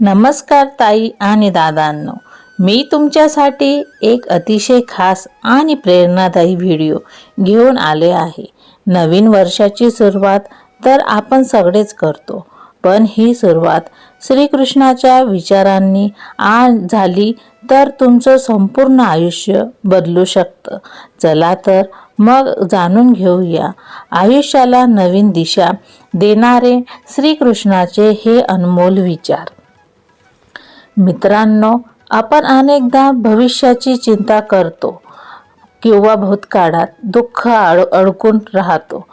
नमस्कार ताई आणि दादांनो. मी तुमच्यासाठी एक अतिशय खास आणि प्रेरणादायी व्हिडिओ घेऊन आले आहे. नवीन वर्षाची सुरुवात तर आपण सगळेच करतो पण ही सुरुवात श्रीकृष्णाच्या विचारांनी आ झाली तर तुमचं संपूर्ण आयुष्य बदलू शकतं. चला तर मग जाणून घेऊया. आयुष्याला नवीन दिशा देणारे श्रीकृष्णाचे हे अनमोल विचार. मित्रांनो आपण अनेकदा भविष्याची चिंता करतो किंवा भूतकाळात दुःख अड अडकून राहतो.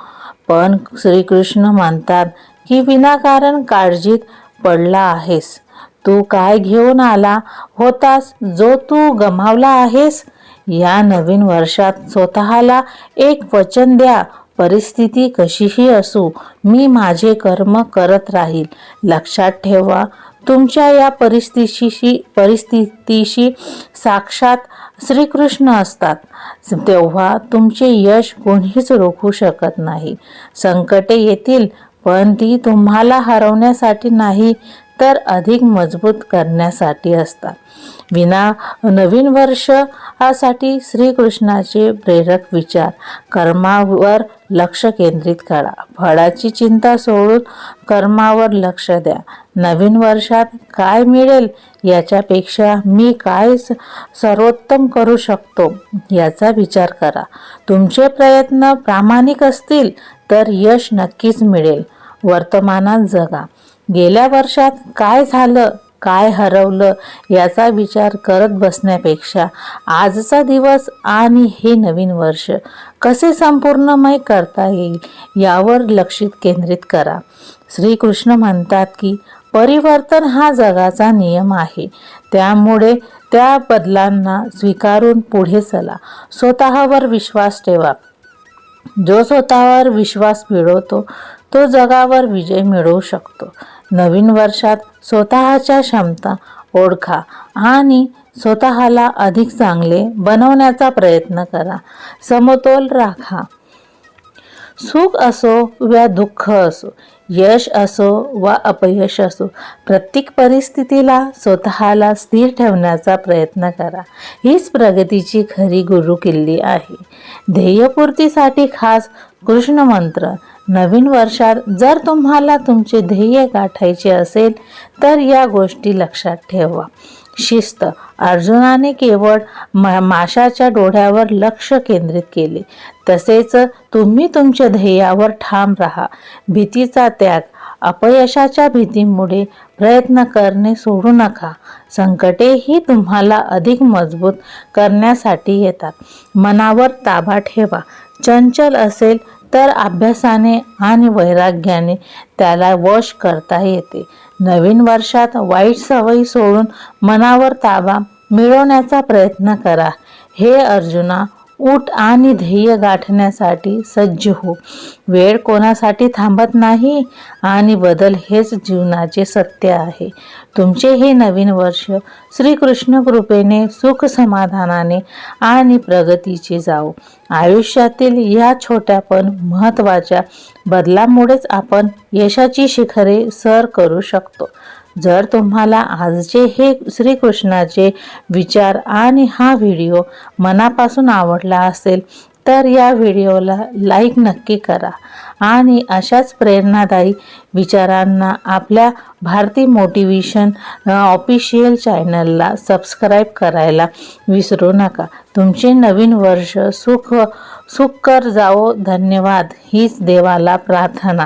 पण श्रीकृष्ण म्हणतात की विनाकारण काळजीत पडला आहेस. तू काय घेऊन आला होतास? जो तू गमावला आहेस? या नवीन वर्षात स्वतःला एक वचन द्या. परिस्थिती कशीही असू मी माझे कर्म करत राहील. लक्षात ठेवा तुमच्या या परिस्थितीशी परिस्थितीशी साक्षात श्रीकृष्ण असतात. तेव्हा तुमचे यश कोणीच रोखू शकत नाही. संकटे येतील पण ती तुम्हाला हरवण्यासाठी नाही तर अधिक मजबूत करण्यासाठी असतात. विना नवीन वर्षासाठी श्रीकृष्णाचे प्रेरक विचार कर्मावर लक्ष केंद्रित करा. फळाची चिंता सोडून कर्मावर लक्ष द्या. नवीन वर्षात काय मिळेल याच्यापेक्षा मी काय स- सर्वोत्तम करू शकतो याचा विचार करा. तुमचे प्रयत्न प्रामाणिक असतील तर यश नक्कीच मिळेल. वर्तमानात जगा. गेल्या वर्षात काय झालं काय हरवलं याचा विचार करत बसण्यापेक्षा आजचा दिवस आणि हे नवीन वर्ष कसे संपूर्णमय करता येईल यावर लक्ष केंद्रित करा. श्रीकृष्ण म्हणतात की परिवर्तन हा जगाचा नियम आहे. त्यामुळे त्या बदलांना स्वीकारून पुढे चला. स्वतःवर विश्वास ठेवा. जो स्वतःवर विश्वास मिळवतो तो जगावर विजय मिळवू शकतो. नवीन वर्षात स्वतःच्या क्षमता ओळखा आणि स्वतःला अधिक चांगले बनवण्याचा प्रयत्न करा. समतोल राखा. सुख असो वा दुःख असो यश असो वा अपयश असो प्रत्येक परिस्थितीला स्वतःला स्थिर ठेवण्याचा प्रयत्न करा. हीच प्रगतीची खरी गुरुकिल्ली आहे. ध्येयपूर्तीसाठी खास कृष्ण मंत्र नवीन वर्षात जर तुम्हाला तुमचे ध्येय गाठायचे असेल तर या गोष्टी लक्षात ठेवा. शिस्त. अर्जुनाने केवळ मा माशाच्या डोळ्यावर लक्ष केंद्रित केले. तसेच तुम्ही तुमच्या ध्येयावर ठाम राहा. भीतीचा त्याग अपयशाच्या भीतीमुळे प्रयत्न करणे सोडू नका. संकटेही तुम्हाला अधिक मजबूत करण्यासाठी येतात. मनावर ताबा ठेवा. चंचल असेल तर अभ्यासाने आणि वैराग्याने त्याला वश करता येते. नवीन वर्षात वाईट सवयी सोडून मनावर ताबा मिळवण्याचा प्रयत्न करा. हे अर्जुना उठ आणि ध्येय गाठण्यासाठी सज्ज हो. वेळ कोणासाठी थांबत नाही आणि बदल हेच जीवनाचे सत्य आहे. तुमचे हे नवीन वर्ष श्रीकृष्ण कृपेने सुख समाधानाने आणि प्रगतीचे जाओ आयुष्यातील या छोट्या पण महत्त्वाच्या बदलामुळेच आपण यशाची शिखरे सर करू शकतो. जर तुम्हाला आजचे हे श्रीकृष्णाचे विचार आणि हा व्हिडिओ मनापासून आवडला असेल तर या व्हिडिओला लाईक नक्की करा आणि अशाच प्रेरणादायी विचारांना आपल्या भारती मोटिवेशन ऑफिशियल चॅनलला सबस्क्राईब करायला विसरू नका. तुमचे नवीन वर्ष सुख सुखकर जावो. धन्यवाद. हीच देवाला प्रार्थना.